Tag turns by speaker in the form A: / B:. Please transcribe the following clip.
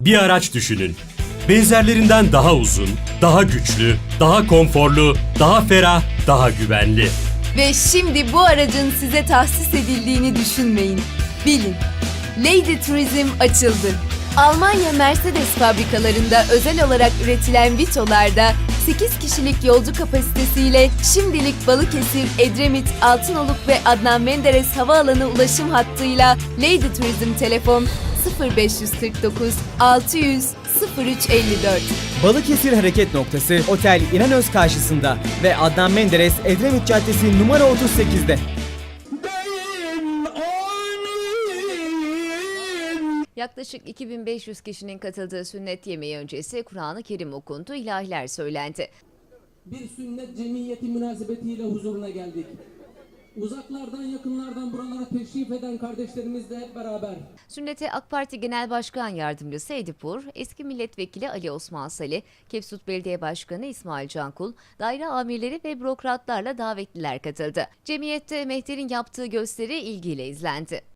A: Bir araç düşünün. Benzerlerinden daha uzun, daha güçlü, daha konforlu, daha ferah, daha güvenli.
B: Ve şimdi bu aracın size tahsis edildiğini düşünmeyin. Bilin. Lady Turizm açıldı. Almanya Mercedes fabrikalarında özel olarak üretilen Vito'larda 8 kişilik yolcu kapasitesiyle şimdilik Balıkesir, Edremit, Altınoluk ve Adnan Menderes Havaalanı ulaşım hattıyla Lady Turizm telefon 0549 600 0354.
C: Balıkesir Hareket Noktası Otel İnanöz karşısında ve Adnan Menderes Edremit Caddesi numara 38'de.
D: Yaklaşık 2500 kişinin katıldığı sünnet yemeği öncesi Kur'an-ı Kerim okundu, ilahiler söylendi.
E: bir sünnet cemiyeti münasebetiyle huzuruna geldik. Uzaklardan yakınlardan buralara teşrif eden kardeşlerimizle hep beraber
D: Sünnete AK Parti Genel Başkan Yardımcısı Edipur, eski milletvekili Ali Osman Salih, Kepsut Belediye Başkanı İsmail Cankul, daire amirleri ve bürokratlarla davetliler katıldı. Cemiyette Mehter'in yaptığı gösteri ilgiyle izlendi.